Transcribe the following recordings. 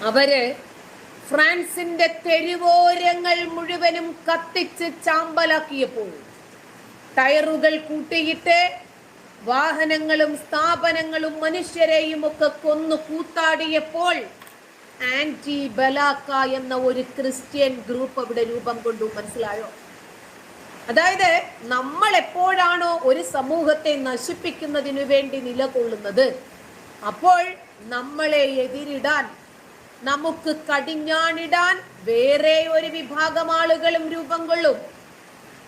അവർ ഫ്രാൻസിന്റെ തെരുവോരങ്ങൾ മുഴുവനും കത്തിച്ച് ചാമ്പലാക്കിയപ്പോൾ ടയറുകൾ കൂട്ടിയിട്ട് വാഹനങ്ങളും സ്ഥാപനങ്ങളും മനുഷ്യരെയും ഒക്കെ കൊന്നു കൂത്താടിയപ്പോൾ ആന്റി ബലാക്ക എന്ന ഒരു ക്രിസ്ത്യൻ ഗ്രൂപ്പ് അവിടെ രൂപം കൊണ്ടു. മനസ്സിലായോ? അതായത് നമ്മൾ എപ്പോഴാണോ ഒരു സമൂഹത്തെ നശിപ്പിക്കുന്നതിനു വേണ്ടി നിലകൊള്ളുന്നത് അപ്പോൾ നമ്മളെ എതിരിടാൻ നമുക്ക് കടിഞ്ഞാണിടാൻ വേറെ ഒരു വിഭാഗം ആളുകളും രൂപം കൊള്ളും.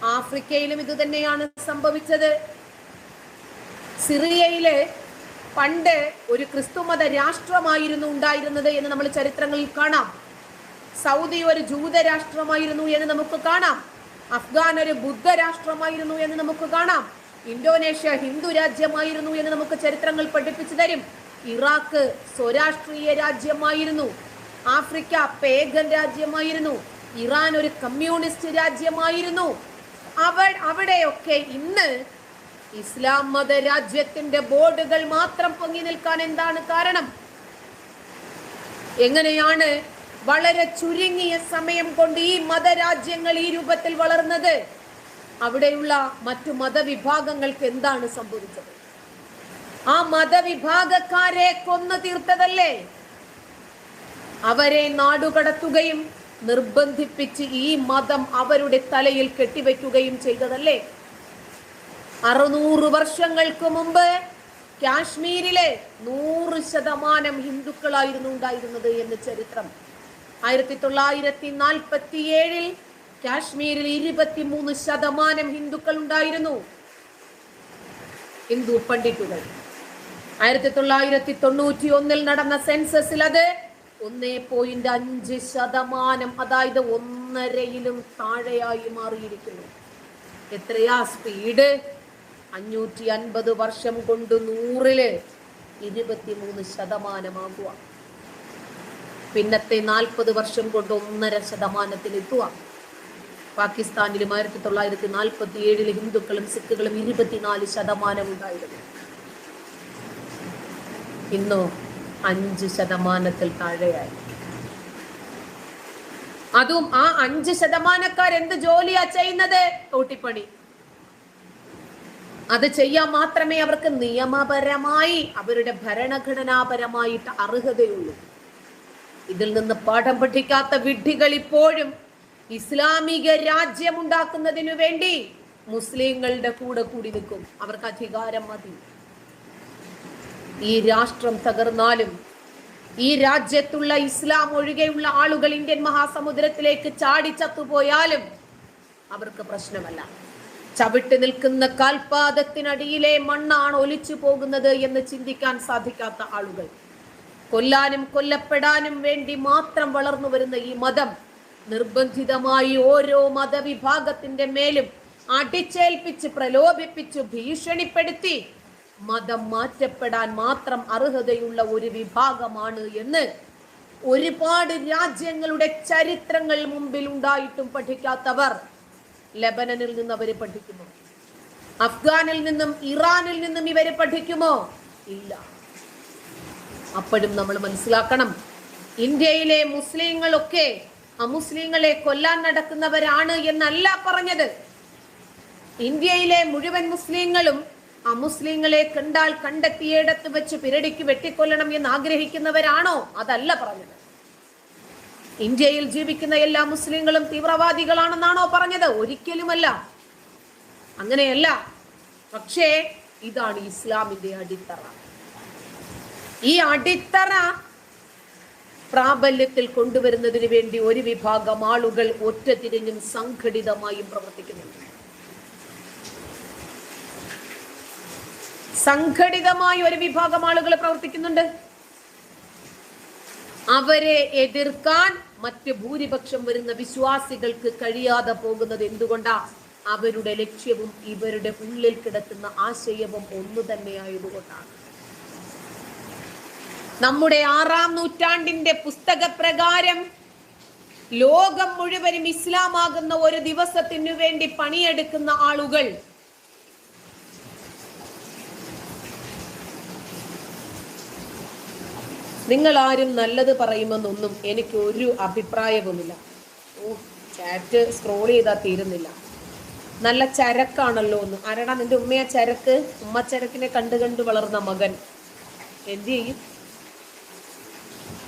ആഫ്രിക്കയിലും ഇത് തന്നെയാണ് സംഭവിച്ചത്. സിറിയയിലെ പണ്ട് ഒരു ക്രിസ്തുമത രാഷ്ട്രമായിരുന്നു ഉണ്ടായിരുന്നത് എന്ന് നമ്മൾ ചരിത്രങ്ങളിൽ കാണാം. സൗദി ഒരു ജൂത രാഷ്ട്രമായിരുന്നു എന്ന് നമുക്ക് കാണാം. അഫ്ഗാൻ ഒരു ബുദ്ധ രാഷ്ട്രമായിരുന്നു എന്ന് നമുക്ക് കാണാം. ഇന്തോനേഷ്യ ഹിന്ദു രാജ്യമായിരുന്നു എന്ന് നമുക്ക് ചരിത്രങ്ങൾ പഠിപ്പിച്ചു തരും. ഇറാഖ് സ്വരാഷ്ട്രീയ രാജ്യമായിരുന്നു. ആഫ്രിക്ക പേഗൻ രാജ്യമായിരുന്നു. ഇറാൻ ഒരു കമ്മ്യൂണിസ്റ്റ് രാജ്യമായിരുന്നു. അവ അവിടെയൊക്കെ ഇന്ന് ഇസ്ലാം മത രാജ്യത്തിന്റെ ബോർഡുകൾ മാത്രം പൊങ്ങി നിൽക്കാൻ എന്താണ് കാരണം? എങ്ങനെയാണ് വളരെ ചുരുങ്ങിയ സമയം കൊണ്ട് ഈ മതരാജ്യങ്ങൾ ഈ രൂപത്തിൽ വളർന്നത്? അവിടെയുള്ള മറ്റു മതവിഭാഗങ്ങൾക്ക് എന്താണ് സംഭവിച്ചത്? ആ മതവിഭാഗക്കാരെ കൊന്നു തീർത്തതല്ലേ? അവരെ നാടുകടത്തുകയും നിർബന്ധിപ്പിച്ച് ഈ മതം അവരുടെ തലയിൽ കെട്ടിവെക്കുകയും ചെയ്തതല്ലേ? അറുനൂറ് വർഷങ്ങൾക്ക് മുമ്പ് കാശ്മീരിലെ നൂറ് ശതമാനം ഹിന്ദുക്കളായിരുന്നു ഉണ്ടായിരുന്നത് എന്ന് ചരിത്രം. ആയിരത്തി തൊള്ളായിരത്തി നാൽപ്പത്തി ഏഴിൽ കാശ്മീരിൽ ഇരുപത്തിമൂന്ന് ശതമാനം ഹിന്ദുക്കൾ ഉണ്ടായിരുന്നു. ഹിന്ദു പണ്ഡിറ്റുകൾ. ആയിരത്തി തൊള്ളായിരത്തി തൊണ്ണൂറ്റി ഒന്നിൽ നടന്ന സെൻസസിൽ അത് ഒന്നേ പോയിന്റ് അഞ്ച് ശതമാനം അതായത് ഒന്നരയിലും താഴെയായി മാറിയിരിക്കുന്നു. എത്രയാ സ്പീഡ്? അഞ്ഞൂറ്റി അൻപത് വർഷം കൊണ്ട് നൂറിൽ ഇരുപത്തിമൂന്ന് ശതമാനമാകുക. പിന്നത്തെ നാൽപ്പത് വർഷം കൊണ്ട് ഒന്നര ശതമാനത്തിൽ എത്തുക പാകിസ്ഥാനിലും ആയിരത്തി തൊള്ളായിരത്തി നാൽപ്പത്തി ഏഴിൽ ഹിന്ദുക്കളും സിഖുകളും ഇരുപത്തിനാല് ശതമാനം ഉണ്ടായിരുന്നു. ഇന്നോ അഞ്ച് ശതമാനത്തിൽ താഴെയായി. അതും ആ അഞ്ച് ശതമാനക്കാർ എന്ത് ജോലിയാ ചെയ്യുന്നത്? തോട്ടിപ്പണി അത് ചെയ്യാൻ മാത്രമേ അവർക്ക് നിയമപരമായി അവരുടെ ഭരണഘടനാപരമായിട്ട് അർഹതയുള്ളൂ. ഇതിൽ നിന്ന് പാഠം പഠിക്കാത്ത വിഡ്ഢികൾ ഇപ്പോഴും ഇസ്ലാമിക രാജ്യം ഉണ്ടാക്കുന്നതിനു വേണ്ടി മുസ്ലിങ്ങളുടെ കൂടെ കൂടി നിൽക്കും. അവർക്ക് അധികാരം മതി. ഈ രാഷ്ട്രം തകർന്നാലും ഈ രാജ്യത്തുള്ള ഇസ്ലാം ഒഴികെയുള്ള ആളുകൾ ഇന്ത്യൻ മഹാസമുദ്രത്തിലേക്ക് ചാടി ചത്തുപോയാലും അവർക്ക് പ്രശ്നമല്ല. ചവിട്ട് നിൽക്കുന്ന കാൽപാദത്തിനടിയിലെ മണ്ണാണ് ഒലിച്ചു പോകുന്നത് എന്ന് ചിന്തിക്കാൻ സാധിക്കാത്ത ആളുകൾ. കൊല്ലാനും കൊല്ലപ്പെടാനും വേണ്ടി മാത്രം വളർന്നു വരുന്ന ഈ മതം നിർബന്ധിതമായി ഓരോ മതവിഭാഗത്തിന്റെ മേലും അടിച്ചേൽപ്പിച്ച് പ്രലോഭിപ്പിച്ച് ഭീഷണിപ്പെടുത്തി മതം മാറ്റപ്പെടാൻ മാത്രം അർഹതയുള്ള ഒരു വിഭാഗമാണ് എന്ന് ഒരുപാട് രാജ്യങ്ങളുടെ ചരിത്രങ്ങൾ മുമ്പിൽ ഉണ്ടായിട്ടും പഠിക്കാത്തവർ ലബനനിൽ നിന്ന് അവർ പഠിക്കുമോ? അഫ്ഗാനിൽ നിന്നും ഇറാനിൽ നിന്നും ഇവർ പഠിക്കുമോ? ഇല്ല. അപ്പോഴും നമ്മൾ മനസ്സിലാക്കണം ഇന്ത്യയിലെ മുസ്ലിങ്ങളൊക്കെ അമുസ്ലിങ്ങളെ കൊല്ലാൻ നടക്കുന്നവരാണ് എന്നല്ല പറഞ്ഞത്. ഇന്ത്യയിലെ മുഴുവൻ മുസ്ലിങ്ങളും അമുസ്ലിങ്ങളെ കണ്ടാൽ കണ്ടെത്തിയിടത്ത് വെച്ച് പിരടിക്ക് വെട്ടിക്കൊല്ലണം എന്ന് ആഗ്രഹിക്കുന്നവരാണോ? അതല്ല പറഞ്ഞത്. ഇന്ത്യയിൽ ജീവിക്കുന്ന എല്ലാ മുസ്ലിങ്ങളും തീവ്രവാദികളാണെന്നാണോ പറഞ്ഞത്? ഒരിക്കലുമല്ല. അങ്ങനെയല്ല. പക്ഷേ ഇതാണ് ഇസ്ലാമിന്റെ അടിത്തറ. ഈ അടിത്തറ പ്രാബല്യത്തിൽ കൊണ്ടുവരുന്നതിന് വേണ്ടി ഒരു വിഭാഗം ആളുകൾ ഒറ്റ തിരിഞ്ഞും സംഘടിതമായും പ്രവർത്തിക്കുന്നുണ്ട്. സംഘടിതമായി ഒരു വിഭാഗം ആളുകൾ പ്രവർത്തിക്കുന്നുണ്ട്. അവരെ എതിർക്കാൻ മറ്റ് ഭൂരിപക്ഷം വരുന്ന വിശ്വാസികൾക്ക് കഴിയാതെ പോകുന്നത് എന്തുകൊണ്ടാ? അവരുടെ ലക്ഷ്യവും ഇവരുടെ ഉള്ളിൽ കിടക്കുന്ന ആശയവും ഒന്നു തന്നെയായതുകൊണ്ടാണ് നമ്മുടെ ആറാം നൂറ്റാണ്ടിന്റെ പുസ്തക പ്രകാരം ലോകം മുഴുവനും ഇസ്ലാമാകുന്ന ഒരു ദിവസത്തിനു വേണ്ടി പണിയെടുക്കുന്ന ആളുകൾ നിങ്ങൾ ആരും നല്ലത് പറയുമെന്നൊന്നും എനിക്ക് ഒരു അഭിപ്രായവുമില്ല. ഓ ചാറ്റ് സ്ക്രോൾ ചെയ്താൽ തീരുന്നില്ല. നല്ല ചരക്കാണല്ലോ ഒന്ന് ആരാടാ നിന്റെ ഉമ്മയാ ചരക്ക്? ഉമ്മ ചരക്കിനെ കണ്ടു കണ്ടു വളർന്ന മകൻ. എന്ത് ചെയ്യും?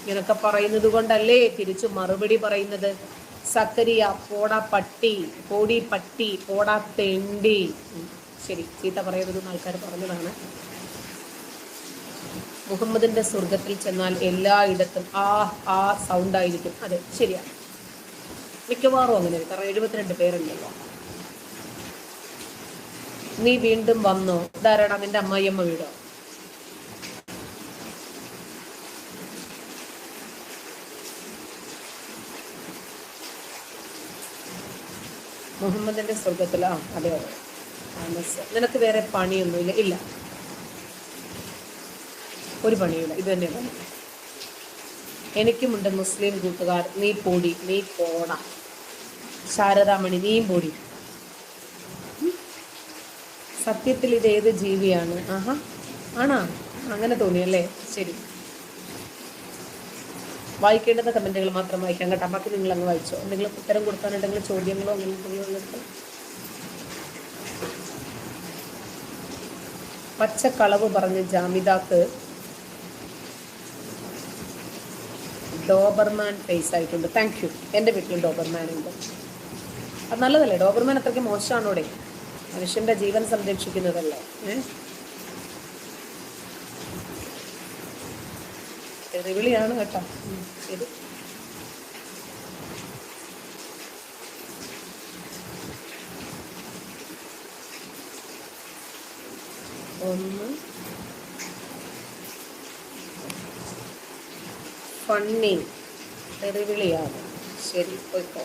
ഇങ്ങനൊക്കെ പറയുന്നത് കൊണ്ടല്ലേ തിരിച്ചു മറുപടി പറയുന്നത്? സക്കരിയ പോടാ പട്ടി പോടി പട്ടി പോടാ തെണ്ടി. ശരി ചീത്ത പറയരുതെന്ന് ആൾക്കാർ പറഞ്ഞതാണ്. മുഹമ്മദിന്റെ സ്വർഗത്തിൽ ചെന്നാൽ എല്ലായിടത്തും ആ ആ സൗണ്ട് ആയിരിക്കും. അതെ ശരിയാണ് മിക്കവാറും അങ്ങനെ കാരണം എഴുപത്തിരണ്ട് പേരുണ്ടല്ലോ. നീ വീണ്ടും വന്നോ? ധാരണ നിന്റെ അമ്മായിയമ്മ വീടോ? മുഹമ്മദിന്റെ സ്വർഗത്തിലാ അതെ അതെ നിനക്ക് വേറെ പണിയൊന്നുമില്ല. ഇല്ല. ഒരു പണിയില്ല ഇത് തന്നെ പണി. എനിക്കുമുണ്ട് മുസ്ലിം കൂട്ടുകാർ. നീ പൊടി നീ പോണ. ശാരദാമണി നീയും പൊടി. സത്യത്തിൽ ഇത് ഏത് ജീവിയാണ്? ആഹാ. ആണാ? അങ്ങനെ തോന്നിയല്ലേ ശരി. വായിക്കേണ്ടുന്ന കമന്റുകൾ മാത്രം വായിക്കാം കേട്ടോ. ബാക്കി നിങ്ങൾ അങ്ങ് വായിച്ചോ. എന്തെങ്കിലും ഉത്തരം കൊടുക്കാനുണ്ടെങ്കിൽ ചോദ്യങ്ങളോ അങ്ങനെ ഉള്ളത് പച്ചക്കളവ് പറഞ്ഞ് ജാമിതാക്ക് ഡോബർമാൻ ഫേസ് ആയിട്ടുണ്ട്. താങ്ക് യു എന്റെ വീട്ടിൽ ഡോബർമാൻ ഉണ്ട് അത് നല്ലതല്ലേ? ഡോബർമാൻ അത്രയ്ക്ക് മോശമാണോടെ? മനുഷ്യന്റെ ജീവൻ സംരക്ഷിക്കുന്നതല്ലേ? തെറിവിളിയാണ് കേട്ടോ. ശരി. ഒന്ന് ഫണ്ണി തെറിവിളിയാണ് ശരി പോയിക്കോ.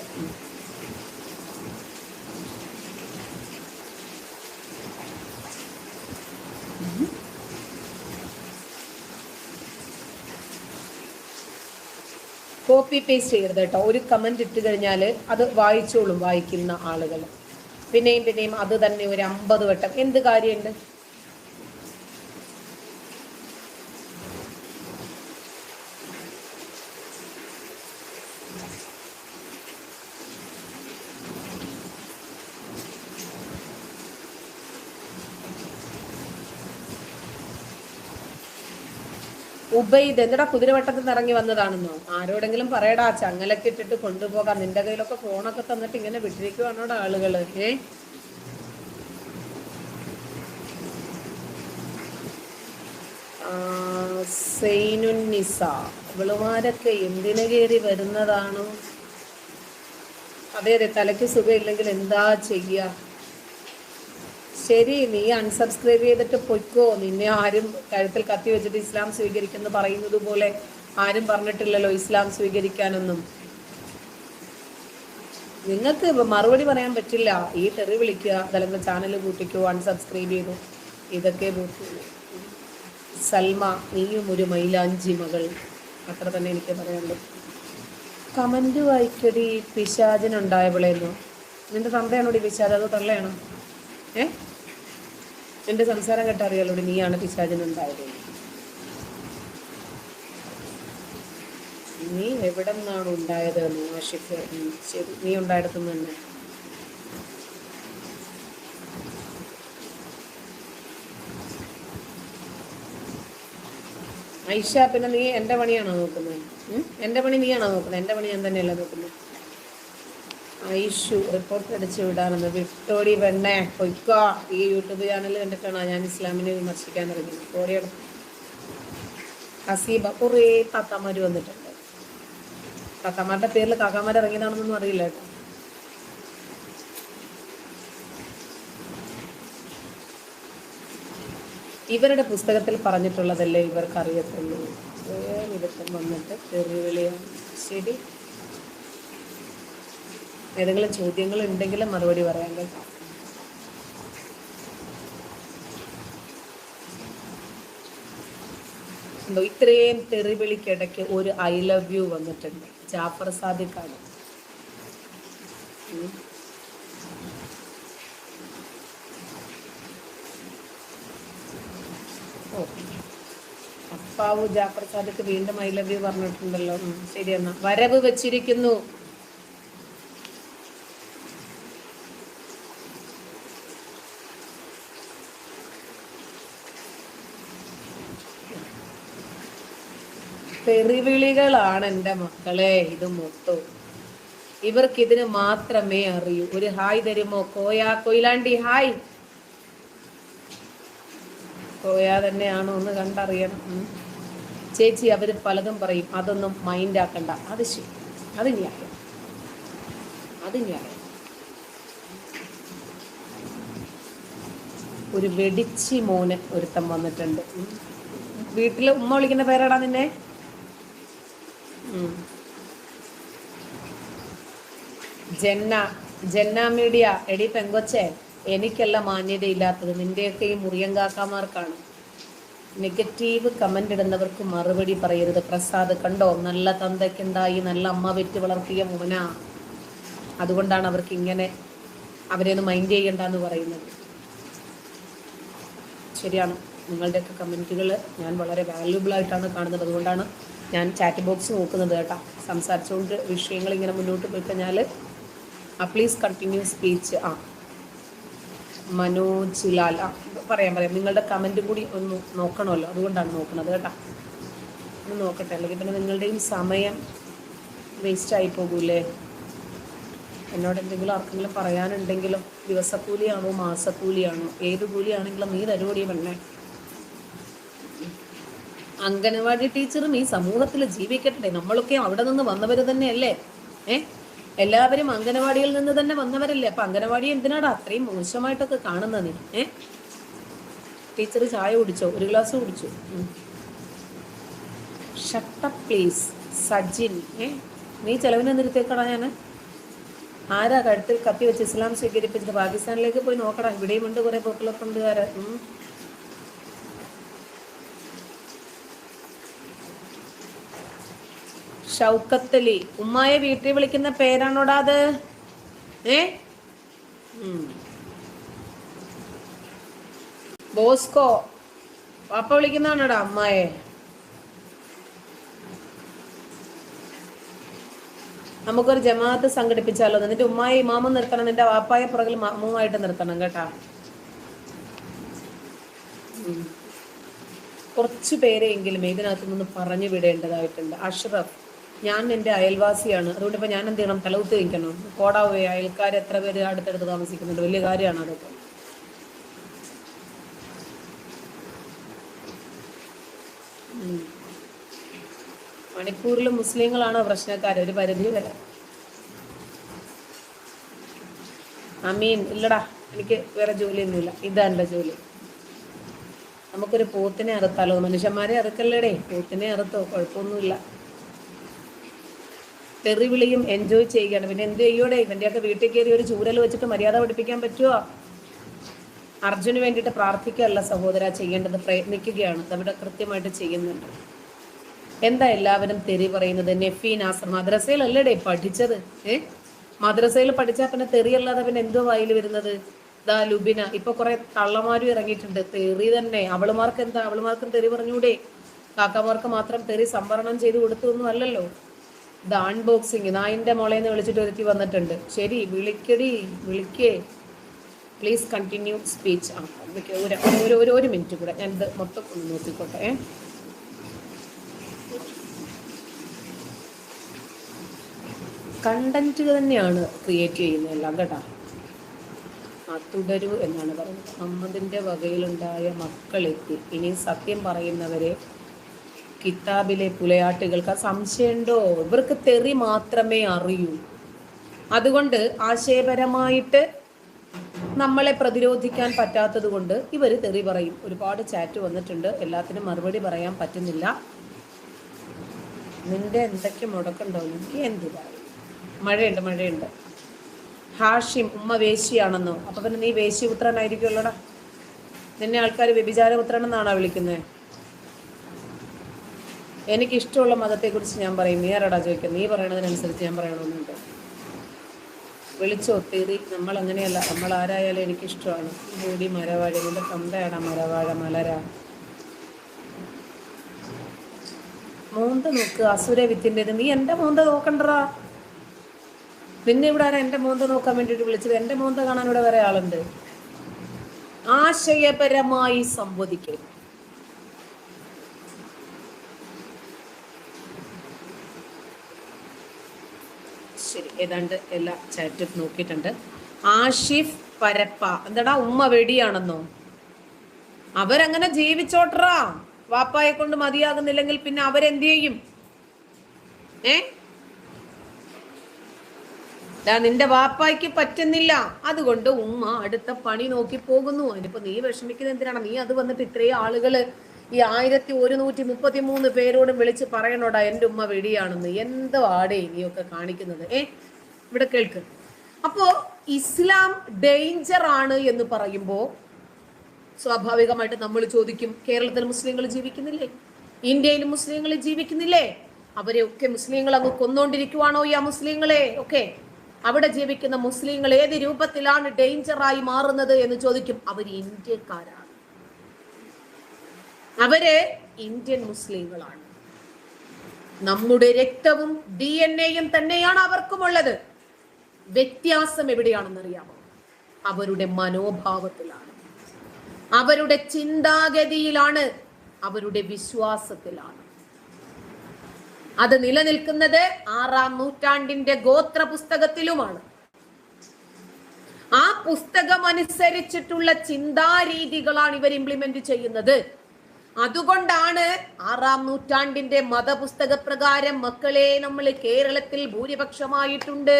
കോപ്പി പേസ്റ്റ് ചെയ്യരുത് കേട്ടോ. ഒരു കമന്റ് ഇട്ട് കഴിഞ്ഞാൽ അത് വായിച്ചോളും വായിക്കുന്ന ആളുകൾ പിന്നെയും പിന്നെയും അത് തന്നെ ഒരു അമ്പത് വട്ടം. എന്ത് കാര്യമുണ്ട്? ഉബൈദ് എന്തിടാ കുതിരവട്ടത്തിൽ നിന്ന് ഇറങ്ങി വന്നതാണെന്നോ? ആരോടെങ്കിലും പറയടാ ചങ്ങലൊക്കെ ഇട്ടിട്ട് കൊണ്ടുപോകാം. നിന്റെ കയ്യിലൊക്കെ ഫോണൊക്കെ തന്നിട്ട് ഇങ്ങനെ വിട്ടിരിക്കുവാണോടാ ആളുകൾ ഏ? ആ, സൈനുന്നിസ ഇവളുമാരൊക്കെ എന്തിനു കയറി വരുന്നതാണോ? അതെ അതെ തലയ്ക്ക് സുഖമില്ലെങ്കിൽ എന്താ ചെയ്യുക ശരി നീ അൺസബ്സ്ക്രൈബ് ചെയ്തിട്ട് പൊയ്ക്കോ. നിന്നെ ആരും കഴുത്തിൽ കത്തി വെച്ചിട്ട് ഇസ്ലാം സ്വീകരിക്കുന്നു പറയുന്നത് പോലെ ആരും പറഞ്ഞിട്ടില്ലല്ലോ ഇസ്ലാം സ്വീകരിക്കാനൊന്നും. നിങ്ങൾക്ക് മറുപടി പറയാൻ പറ്റില്ല. ഈ തെറി വിളിക്കുക അതല്ലെങ്കിൽ ചാനൽ കൂട്ടിക്കോ അൺസബ്സ്ക്രൈബ് ചെയ്തു. ഇതൊക്കെ. സൽമ നീയും ഒരു മൈലാഞ്ചി മകൾ. അത്ര തന്നെ എനിക്ക് പറയാനുള്ളൂ. കമന്റ് വായിക്കടി പിശാചിനുണ്ടായവളെന്നോ നിന്റെ തന്തയാണോടി പിശാജ് അത് തള്ളയാണോ? ഏ? നിന്റെ സംസാരം കേട്ട കേട്ടറിയാലോടി നീയാണ് പിശാചിനുണ്ടായത് നീ എവിടെ നിന്നാണ് ഉണ്ടായത് ആഷിഫ് നീ ഉണ്ടായിടത്തു തന്നെ. ഐഷ പിന്നെ നീ എന്റെ പണിയാണോ നോക്കുന്നത്? എന്റെ പണി നീയാണോ നോക്കുന്നത്? എന്റെ പണി ഞാൻ തന്നെയല്ല നോക്കുന്നത്? ഐഷു റിപ്പോർട്ട് അടിച്ചു വിടാറുണ്ട്. വിക്ടോറി വെണ്ണേ പൊയ്ക്കോ. ഈ യൂട്യൂബ് ചാനൽ കണ്ടിട്ടാണ് ഞാൻ ഇസ്ലാമിനെ വിമർശിക്കാൻ തുടങ്ങി വിക്ടോറിയുടെ ഹസീബ കുറേ കാക്കാമാർ വന്നിട്ടുണ്ട്. താത്താമാരുടെ പേരിൽ കാക്കാമാർ ഇറങ്ങിയതാണെന്നൊന്നും അറിയില്ല കേട്ടോ. ഇവരുടെ പുസ്തകത്തിൽ പറഞ്ഞിട്ടുള്ളതല്ലേ ഇവർക്ക് അറിയത്തുള്ളൂ വിധത്തിൽ വന്നിട്ട് തെറിവിളിയാണ്. ശരി. ഏതെങ്കിലും ചോദ്യങ്ങൾ ഉണ്ടെങ്കിൽ മറുപടി പറയാൻ കേട്ടോ. ഇത്രയും തെറിവിളിക്കിടയ്ക്ക് ഒരു ഐ ലവ് യു വന്നിട്ടുണ്ട്. ജാഫർ സാദിഖാണ്. ഓ. അപ്പാവു ജാഫർ സാദിഖ് വീണ്ടും ഐ ലവ് യു പറഞ്ഞിട്ടുണ്ടല്ലോ. ശരി എന്നാ. വരവ് വെച്ചിരിക്കുന്നു. തെറിവിളികളാണ് എന്റെ മക്കളെ ഇത് മൊത്തം. ഇവർക്ക് ഇതിന് മാത്രമേ അറിയൂ. ഒരു ഹായ് തരുമോ? കോയാ കൊയിലാണ്ടി ഹായ്. കോയാ തന്നെയാണോ എന്ന് കണ്ടറിയണം. ചേച്ചി അവർ പലതും പറയും. അതൊന്നും മൈൻഡ് ആക്കണ്ട. അത് ശരി. അത് ന്യായം. അത് ന്യായം. ഒരു വെടിച്ചി മോന് ഒരുത്തം വന്നിട്ടുണ്ട്. വീട്ടിൽ ഉമ്മ വിളിക്കുന്ന പേരാടാ നിന്നെ. ജന്ന ജന്ന മീഡിയ. എടി പെങ്കൊച്ചെ എനിക്കല്ല മാന്യതയില്ലാത്തത് നിന്റെയൊക്കെ ഈ മുറിയങ്കാക്കാമാർക്കാണ്. നെഗറ്റീവ് കമന്റ് ഇടുന്നവർക്ക് മറുപടി പറയരുത്. പ്രസാദ് കണ്ടോ? നല്ല തന്തയ്ക്കുണ്ടായി നല്ല അമ്മ വെറ്റ് വളർത്തിയ മോന. അതുകൊണ്ടാണ് അവർക്ക് ഇങ്ങനെ അവരെ ഒന്ന് മൈൻഡ് ചെയ്യണ്ടെന്ന് പറയുന്നത്. ശരിയാണ്. നിങ്ങളുടെയൊക്കെ കമന്റുകൾ ഞാൻ വളരെ വാല്യുബിൾ ആയിട്ടാണ് കാണുന്നത്. അതുകൊണ്ടാണ് ഞാൻ ചാറ്റ് ബോക്സ് നോക്കുന്നത് കേട്ടോ. സംസാരിച്ചുകൊണ്ട് വിഷയങ്ങൾ ഇങ്ങനെ മുന്നോട്ട് പോയി കഴിഞ്ഞാൽ ആ പ്ലീസ് കണ്ടിന്യൂ സ്പീച്ച് ആ മനോജ് ലാൽ. ആ പറയാം പറയാം. നിങ്ങളുടെ കമന്റ് കൂടി ഒന്ന് നോക്കണമല്ലോ. അതുകൊണ്ടാണ് നോക്കുന്നത് കേട്ടോ. ഒന്ന് നോക്കട്ടെ. അല്ലെങ്കിൽ പിന്നെ നിങ്ങളുടെയും സമയം വേസ്റ്റ് ആയി പോകൂലേ. എന്നോട് എന്തെങ്കിലും ആർക്കെങ്കിലും പറയാനുണ്ടെങ്കിലും ദിവസക്കൂലിയാണോ മാസക്കൂലിയാണോ ഏത് കൂലിയാണെങ്കിലും നീ തരുപടി പെണ്ണേ. അംഗനവാടി ടീച്ചറും ഈ സമൂഹത്തിൽ ജീവിക്കട്ടെ. നമ്മളൊക്കെ അവിടെ നിന്ന് വന്നവർ തന്നെയല്ലേ? ഏ? എല്ലാവരും അംഗനവാടിയിൽ നിന്ന് തന്നെ വന്നവരല്ലേ? അപ്പൊ അംഗനവാടി എന്തിനാണ് അത്രയും മോശമായിട്ടൊക്കെ കാണുന്നത്? നീ ഏ? ടീച്ചർ ചായ കുടിച്ചോ? ഒരു ഗ്ലാസ് കുടിച്ചു? പ്ലീസ് സജിൻ. ഏ? നീ ചെലവിനെ നിർത്തിയേക്കടാ ഞാൻ ആരാ കഴുത്തിൽ കത്തി വെച്ച് ഇസ്ലാം സ്വീകരിപ്പിച്ചത് പാകിസ്ഥാനിലേക്ക് പോയി നോക്കടാ? ഇവിടെയും ഉണ്ട് കുറെ പോപ്പുലർ ഫണ്ടുകാര് ഷൗക്കത്തലി. ഉമ്മായെ വീട്ടിൽ വിളിക്കുന്ന പേരാണോടാ അത്? ഏ? ബോസ്കോ. പാപ്പ വിളിക്കുന്നതാണോടാ അമ്മായെ നമുക്കൊരു ജമാഅത്ത് സംഘടിപ്പിച്ചാലോ? നിന്റെ ഉമ്മായി ഇമാമം നിർത്തണം നിന്റെ വാപ്പായെ പുറകിൽ മാമുമായിട്ട് നിർത്തണം കേട്ടാ. കുറച്ചു പേരെയെങ്കിലും ഇതിനകത്ത് നിന്ന് പറഞ്ഞു വിടേണ്ടതായിട്ടുണ്ട്. അഷ്റഫ്. ഞാൻ എന്റെ അയൽവാസിയാണ്. അതുകൊണ്ട് ഇപ്പൊ ഞാൻ എന്ത് ചെയ്യണം? തലകുത്ത് വയ്ക്കണം കോടാവേ അയൽക്കാർ എത്ര പേര് അടുത്തടുത്ത് താമസിക്കുന്നുണ്ട്? വലിയ കാര്യമാണ് അതൊക്കെ. മണിപ്പൂരിൽ മുസ്ലിങ്ങളാണ് പ്രശ്നക്കാർ ഒരു പരിധി വരെ. അമീൻ. ഇല്ലടാ എനിക്ക് വേറെ ജോലിയൊന്നുമില്ല. ഇതാ എന്റെ ജോലി. നമുക്കൊരു പോത്തിനെ അറുത്താലോ? മനുഷ്യന്മാരെ അറുക്കല്ലേടേ. പോത്തിനെ അറുത്തോ? കുഴപ്പമൊന്നുമില്ല. തെറിവിളിയും എൻജോയ് ചെയ്യുകയാണ്. പിന്നെ എന്ത് ചെയ്യൂടെ? ഇവന്റെയൊക്കെ വീട്ടിൽ കയറി ഒരു ചൂരൽ വെച്ചിട്ട് മര്യാദ പഠിപ്പിക്കാൻ പറ്റുമോ അർജുന് വേണ്ടിയിട്ട് പ്രാർത്ഥിക്കുകയല്ല സഹോദര ചെയ്യേണ്ടത് പ്രയത്നിക്കുകയാണ്. അവിടെ കൃത്യമായിട്ട് ചെയ്യുന്നുണ്ട്. എന്താ എല്ലാവരും തെറി പറയുന്നത്? നെഫി നാസർ മദ്രസയിലല്ലേടേ പഠിച്ചത്? ഏ? മദ്രസയിൽ പഠിച്ചാൽ പിന്നെ തെറി അല്ലാതെ പിന്നെ എന്തോ വായിൽ വരുന്നത്? ദാ ലുബിന ഇപ്പൊ കുറെ തള്ളമാരും ഇറങ്ങിയിട്ടുണ്ട്. തെറി തന്നെ. അവളുമാർക്ക് എന്താ? അവളുമാർക്കും തെറി പറഞ്ഞൂടെ കാക്കമാർക്ക് മാത്രം തെറി സംവരണം ചെയ്ത് കൊടുത്തു ഒന്നും അല്ലല്ലോ. ഇത് അൺബോക്സിങ് നായിന്റെ മോളേന്ന് വിളിച്ചിട്ട് ഒരുത്തി വന്നിട്ടുണ്ട്. ശരി വിളിക്കടി വിളിക്കേ. പ്ലീസ് കണ്ടിന്യൂ സ്പീച്ച് ആ ഒരു ഒരു ഒരു മിനിറ്റ് കൂടെ. ഞാനിത് മൊത്തം ഒന്ന് നോക്കിക്കോട്ടെ കണ്ടന്റ് തന്നെയാണ് ക്രിയേറ്റ് ചെയ്യുന്നത് എല്ലാം കേട്ടോ? ആ തുടരൂ എന്നാണ് പറയുന്നത്. അമ്മതിന്റെ വകയിലുണ്ടായ മക്കളെത്തി. ഇനി സത്യം പറയുന്നവരെ കിതാബിലെ പുലയാട്ടുകൾക്ക് ആ സംശയമുണ്ടോ? ഇവർക്ക് തെറി മാത്രമേ അറിയൂ. അതുകൊണ്ട് ആശയപരമായിട്ട് നമ്മളെ പ്രതിരോധിക്കാൻ പറ്റാത്തത് കൊണ്ട് ഇവർ തെറി പറയും. ഒരുപാട് ചാറ്റ് വന്നിട്ടുണ്ട്. എല്ലാത്തിനും മറുപടി പറയാൻ പറ്റുന്നില്ല. നിന്റെ എന്തൊക്കെ മുടക്കുണ്ടോ? എനിക്ക് എന്ത് പറയും? മഴയുണ്ട് മഴയുണ്ട്. ഹാഷിം ഉമ്മ വേശിയാണെന്നോ അപ്പൊ പിന്നെ നീ വേശിപുത്രനായിരിക്കുമല്ലോടാ നിന്നെ ആൾക്കാർ വ്യഭിചാരപുത്രനെന്നാണോ വിളിക്കുന്നത് എനിക്ക് ഇഷ്ടമുള്ള മതത്തെക്കുറിച്ച് ഞാൻ പറയും. നീ ആരാടാ ചോദിക്കുക? നീ പറയണതിനനുസരിച്ച് ഞാൻ പറയണമെന്നുണ്ട്. വിളിച്ചോ തെറി നമ്മൾ അങ്ങനെയല്ല നമ്മൾ ആരായാലും എനിക്കിഷ്ടമാണ്. മൂടി മരവാഴ നിന്റെ തൊണ്ടയാടാ മരവാഴ മലര. മൂന്ത് നോക്ക്. അസുര നീ എന്റെ മൂന്ത് നോക്കണ്ടടാ. നിന്നെ ഇവിടെ ആരാ എന്റെ മൂന്ത് നോക്കാൻ വേണ്ടിയിട്ട് വിളിച്ചത്? എന്റെ മൂന്ത് കാണാൻ ഇവിടെ വേറെ ആളുണ്ട്. ആശയപരമായി സംവദിക്കും ശരി ഏതാണ്ട് എല്ലാ ചാറ്റും നോക്കിയിട്ടുണ്ട്. ആഷിഫ് പരപ്പ. എന്താടാ ഉമ്മ വെടിയാണെന്നോ? അവരങ്ങനെ ജീവിച്ചോട്ടറാ. വാപ്പായെ കൊണ്ട് മതിയാകുന്നില്ലെങ്കിൽ പിന്നെ അവരെന്ത് ചെയ്യും? ഏ? നിന്റെ വാപ്പായ്ക്ക് പറ്റുന്നില്ല. അതുകൊണ്ട് ഉമ്മ അടുത്ത പണി നോക്കി പോകുന്നു. അതിനിപ്പോ നീ വിഷമിക്കുന്നത് എന്തിനാണ്? നീ അത് വന്നിട്ട് ഇത്രയും ആളുകൾ ഈ ആയിരത്തി ഒരുന്നൂറ്റി മുപ്പത്തി മൂന്ന് പേരോടും വിളിച്ച് പറയണോടാ എന്റെ ഉമ്മ വെടിയാണെന്ന്. എന്തോ ആടേ നീയൊക്കെ കാണിക്കുന്നത്. ഏ ഇവിടെ കേൾക്ക്. അപ്പോ ഇസ്ലാം ഡേഞ്ചർ ആണ് എന്ന് പറയുമ്പോൾ സ്വാഭാവികമായിട്ട് നമ്മൾ ചോദിക്കും കേരളത്തിൽ മുസ്ലിങ്ങൾ ജീവിക്കുന്നില്ലേ? ഇന്ത്യയിൽ മുസ്ലിങ്ങൾ ജീവിക്കുന്നില്ലേ? അവരെ ഒക്കെ മുസ്ലിങ്ങൾ അങ്ങ് കൊന്നോണ്ടിരിക്കുവാണോ ഈ ആ മുസ്ലിങ്ങളെ? ഒക്കെ അവിടെ ജീവിക്കുന്ന മുസ്ലിങ്ങൾ ഏത് രൂപത്തിലാണ് ഡേഞ്ചറായി മാറുന്നത് എന്ന് ചോദിക്കും. അവർ ഇന്ത്യക്കാരാണ്. അവർ ഇന്ത്യൻ മുസ്ലിങ്ങളാണ്. നമ്മുടെ രക്തവും ഡി എൻ എയും തന്നെയാണ് അവർക്കുമുള്ളത്. വ്യത്യാസം എവിടെയാണെന്നറിയാമോ? അവരുടെ മനോഭാവത്തിലാണ്. അവരുടെ ചിന്താഗതിയിലാണ്. അവരുടെ വിശ്വാസത്തിലാണ്. അത് നിലനിൽക്കുന്നത് ആറാം നൂറ്റാണ്ടിന്റെ ഗോത്ര പുസ്തകത്തിലുമാണ് ആ പുസ്തകം അനുസരിച്ചിട്ടുള്ള ചിന്താരീതികളാണ് ഇവർ ഇംപ്ലിമെന്റ് ചെയ്യുന്നത്. അതുകൊണ്ടാണ് ആറാം നൂറ്റാണ്ടിന്റെ മതപുസ്തക പ്രകാരം മക്കളെ നമ്മൾ കേരളത്തിൽ ഭൂരിപക്ഷമായിട്ടുണ്ട്.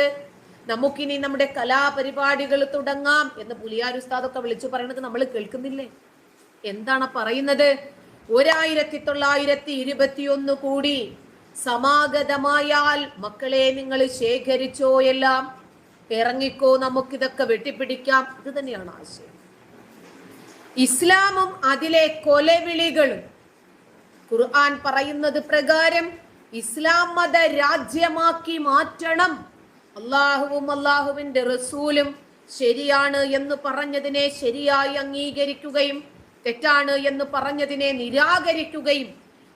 നമുക്കിനി നമ്മുടെ കലാപരിപാടികൾ തുടങ്ങാം എന്ന് പുലിയാർ ഉസ്താദൊക്കെ വിളിച്ചു പറയുന്നത് നമ്മൾ കേൾക്കുന്നില്ലേ? എന്താണ് പറയുന്നത്? ഒരായിരത്തി തൊള്ളായിരത്തി ഇരുപത്തിയൊന്ന് കൂടി സമാഗതമായാൽ മക്കളെ നിങ്ങൾ ശേഖരിച്ചോ എല്ലാം? ഇറങ്ങിക്കോ നമുക്കിതൊക്കെ വെട്ടിപ്പിടിക്കാം. ഇത് തന്നെയാണ് ആശയം. ഇസ്ലാമും അതിലെ കൊലവിളികളും. ഖുർആൻ പറയുന്നത് പ്രകാരം ഇസ്ലാം മത രാജ്യമാക്കി മാറ്റണം. അള്ളാഹുവും അള്ളാഹുവിന്റെ റസൂലും ശരിയാണ് എന്ന് പറഞ്ഞതിനെ ശരിയായി അംഗീകരിക്കുകയും തെറ്റാണ് എന്ന് പറഞ്ഞതിനെ നിരാകരിക്കുകയും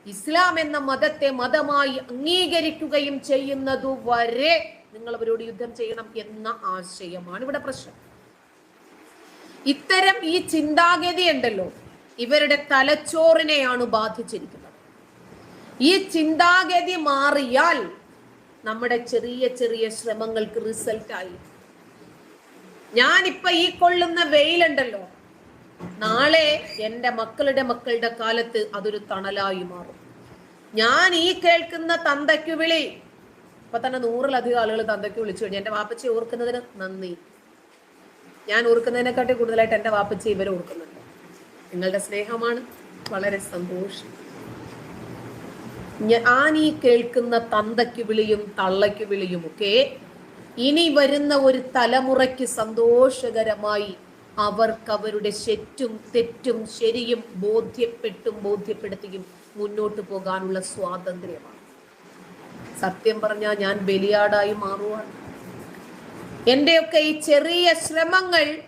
ഇസ്ലാം എന്ന മതത്തെ മതമായി അംഗീകരിക്കുകയും ചെയ്യുന്നതുവരെ നിങ്ങൾ അവരോട് യുദ്ധം ചെയ്യണം എന്ന ആശയമാണ് ഇവിടെ പ്രശ്നം. ഇത്തരം ഈ ചിന്താഗതി ഉണ്ടല്ലോ ഇവരുടെ തലച്ചോറിനെയാണ് ബാധിച്ചിരിക്കുന്നത്. ഈ ചിന്താഗതി മാറിയാൽ നമ്മുടെ ചെറിയ ചെറിയ ശ്രമങ്ങൾക്ക് റിസൾട്ടായി ഇപ്പൊ ഈ കൊള്ളുന്ന വെയിലുണ്ടല്ലോ നാളെ എന്റെ മക്കളുടെ മക്കളുടെ കാലത്ത് അതൊരു തണലായി മാറും. ഞാൻ ഈ കേൾക്കുന്ന തന്തയ്ക്ക് വിളി ഇപ്പൊ തന്നെ നൂറിലധികം ആളുകൾ തന്തയ്ക്ക് വിളിച്ചു കഴിഞ്ഞു. എന്റെ വാപ്പച്ചി ഓർക്കുന്നതിന് നന്ദി. ഞാൻ ഓർക്കുന്നതിനെക്കാട്ടി കൂടുതലായിട്ട് എന്റെ വാപ്പച്ചി ഇവർ ഓർക്കുന്നുണ്ട്. നിങ്ങളുടെ സ്നേഹമാണ് വളരെ സന്തോഷം. ഞാൻ ഈ കേൾക്കുന്ന തന്തയ്ക്ക് വിളിയും തള്ളയ്ക്ക് വിളിയും ഒക്കെ ഇനി വരുന്ന ഒരു തലമുറയ്ക്ക് സന്തോഷകരമായി അവർക്ക് അവരുടെ ശെറ്റും തെറ്റും ശരിയും ബോധ്യപ്പെട്ടും ബോധ്യപ്പെടുത്തിയും മുന്നോട്ട് പോകാനുള്ള സ്വാതന്ത്ര്യമാണ്. സത്യം പറഞ്ഞാൽ ഞാൻ ബലിയാടായി മാറുവാണ്. എന്റെയൊക്കെ ഈ ചെറിയ ശ്രമങ്ങൾ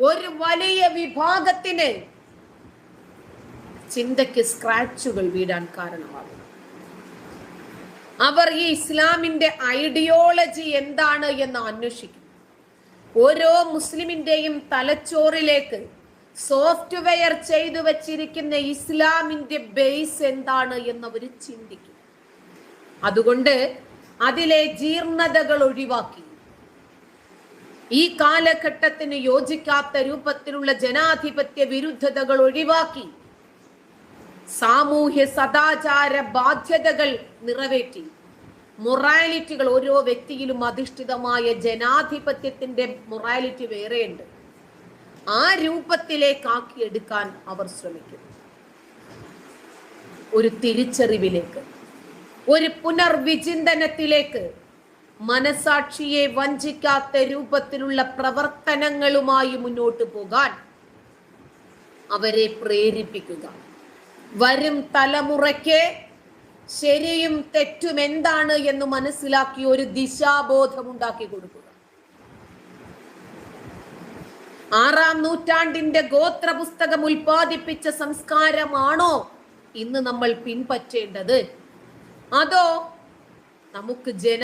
ഒരു വലിയ വിഭാഗത്തിന് ചിന്തയ്ക്ക് സ്ക്രാച്ചുകൾ വീടാൻ കാരണമാകും. അവർ ഈ ഇസ്ലാമിന്റെ ഐഡിയോളജി എന്താണ് എന്ന് അന്വേഷിക്കും. ഓരോ മുസ്ലിമിന്റെയും തലച്ചോറിലേക്ക് സോഫ്റ്റ്വെയർ ചെയ്തു വച്ചിരിക്കുന്ന ഇസ്ലാമിന്റെ ബേസ് എന്താണ് എന്നവർ ചിന്തിക്കും. അതുകൊണ്ട് അതിലെ ജീർണതകൾ ഒഴിവാക്കി. ഈ കാലഘട്ടത്തിന് യോജിക്കാത്ത രൂപത്തിലുള്ള ജനാധിപത്യ വിരുദ്ധതകൾ ഒഴിവാക്കി സാമൂഹ്യ സദാചാര ബാധ്യതകൾ നിറവേറ്റി. മൊറാലിറ്റികൾ ഓരോ വ്യക്തിയിലും അധിഷ്ഠിതമായ ജനാധിപത്യത്തിന്റെ മൊറാലിറ്റി വേറെയുണ്ട്. ആ രൂപത്തിലേക്കാക്കി എടുക്കാൻ അവർ ശ്രമിക്കും. ഒരു തിരിച്ചറിവിലേക്ക് ഒരു പുനർവിചിന്തനത്തിലേക്ക് മനസാക്ഷിയെ വഞ്ചിക്കാത്ത രൂപത്തിലുള്ള പ്രവർത്തനങ്ങളുമായി മുന്നോട്ട് പോകാൻ അവരെ പ്രേരിപ്പിക്കുക. വരും തലമുറയ്ക്ക് ശരിയും തെറ്റും എന്താണ് എന്ന് മനസ്സിലാക്കി ഒരു ദിശാബോധം ഉണ്ടാക്കി കൊടുക്കുക. ആറാം നൂറ്റാണ്ടിന്റെ ഗോത്ര പുസ്തകം ഉൽപ്പാദിപ്പിച്ച സംസ്കാരമാണോ ഇന്ന് നമ്മൾ പിൻപറ്റേണ്ടത്? അതോ നമുക്ക് ജന